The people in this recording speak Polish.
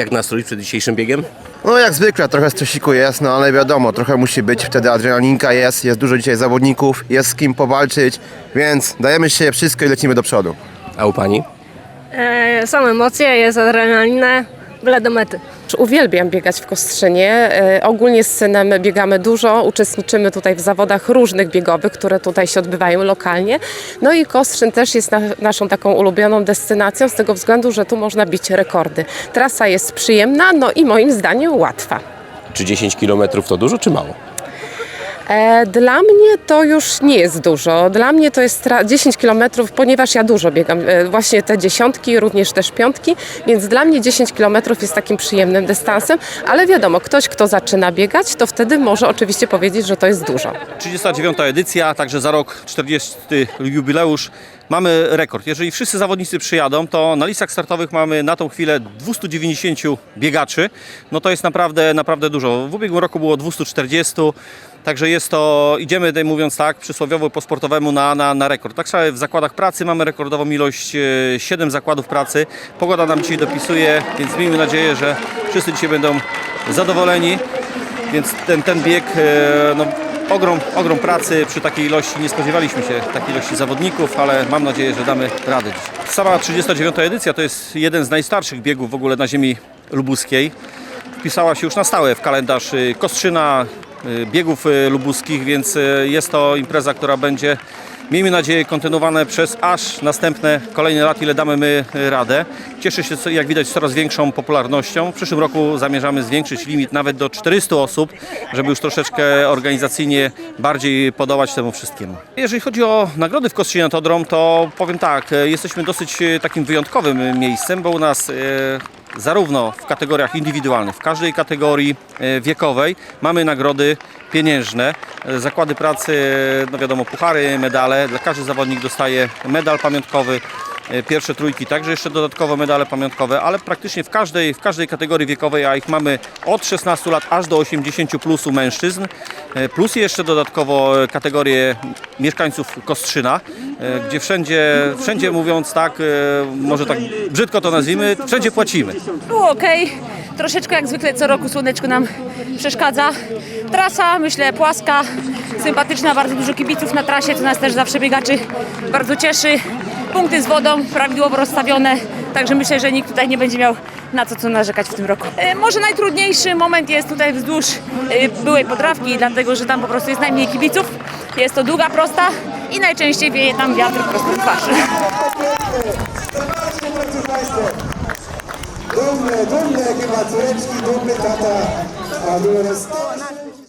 Jak nastrój przed dzisiejszym biegiem? No jak zwykle, trochę stresiku jest, no ale wiadomo, trochę musi być, wtedy adrenalinka jest, jest dużo dzisiaj zawodników, jest z kim powalczyć, więc dajemy się wszystko i lecimy do przodu. A u pani? E, są emocje, jest adrenalina, byle do mety. Uwielbiam biegać w Kostrzynie. E, Ogólnie z synem biegamy dużo, uczestniczymy tutaj w zawodach różnych biegowych, które tutaj się odbywają lokalnie. No i Kostrzyn też jest na, naszą taką ulubioną destynacją z tego względu, że tu można bić rekordy. Trasa jest przyjemna, no i moim zdaniem łatwa. Czy 10 km to dużo, czy mało? E, Dla mnie to już nie jest dużo. Dla mnie to jest tra- 10 km, ponieważ ja dużo biegam, e, właśnie te dziesiątki, również też piątki, więc dla mnie 10 km jest takim przyjemnym dystansem, ale wiadomo, ktoś, kto zaczyna biegać, to wtedy może oczywiście powiedzieć, że to jest dużo. 39. edycja, także za rok 40. jubileusz. Mamy rekord. Jeżeli wszyscy zawodnicy przyjadą, to na listach startowych mamy na tą chwilę 290 biegaczy. No to jest naprawdę, naprawdę dużo. W ubiegłym roku było 240. Także jest to, idziemy tutaj mówiąc tak, przysłowiowo po sportowemu na, na, na rekord. Tak samo w zakładach pracy mamy rekordową ilość, 7 zakładów pracy. Pogoda nam dzisiaj dopisuje, więc miejmy nadzieję, że wszyscy dzisiaj będą zadowoleni. Więc ten, ten bieg, e, no, ogrom, ogrom pracy przy takiej ilości, nie spodziewaliśmy się takiej ilości zawodników, ale mam nadzieję, że damy radę dziś. Sama 39. edycja to jest jeden z najstarszych biegów w ogóle na ziemi lubuskiej. Wpisała się już na stałe w kalendarz y, Kostrzyna, biegów y, lubuskich, więc y, jest to impreza, która będzie Miejmy nadzieję kontynuowane przez aż następne kolejne lat, ile damy my y, radę. Cieszy się, jak widać, coraz większą popularnością. W przyszłym roku zamierzamy zwiększyć limit nawet do 400 osób, żeby już troszeczkę organizacyjnie bardziej podołać temu wszystkiemu. Jeżeli chodzi o nagrody w Kostrzynie Autodrom, to powiem tak, y, jesteśmy dosyć y, takim wyjątkowym y, miejscem, bo u nas y, zarówno w kategoriach indywidualnych, w każdej kategorii e, wiekowej mamy nagrody pieniężne. E, Zakłady pracy, no wiadomo, puchary, medale. Każdy zawodnik dostaje medal pamiątkowy. E, Pierwsze trójki, także jeszcze dodatkowo medale pamiątkowe, ale praktycznie w każdej, w każdej kategorii wiekowej, a ich mamy od 16 lat aż do 80 plus u mężczyzn, e, plus jeszcze dodatkowo kategorie mieszkańców Kostrzyna, e, gdzie wszędzie, wszędzie mówiąc tak, może tak brzydko to nazwijmy, wszędzie płacimy. Było ok. Troszeczkę jak zwykle co roku słoneczko nam przeszkadza. Trasa, myślę, płaska, sympatyczna, bardzo dużo kibiców na trasie, co nas też zawsze biegaczy bardzo cieszy. Punkty z wodą prawidłowo rozstawione, także myślę, że nikt tutaj nie będzie miał na co, co narzekać w tym roku. E, może najtrudniejszy moment jest tutaj wzdłuż e, byłej potrawki, dlatego że tam po prostu jest najmniej kibiców. Jest to długa, prosta i najczęściej wieje tam wiatr prosto w twarz. Dumne, dumne chyba córeczki, dumny tata. A dumne 100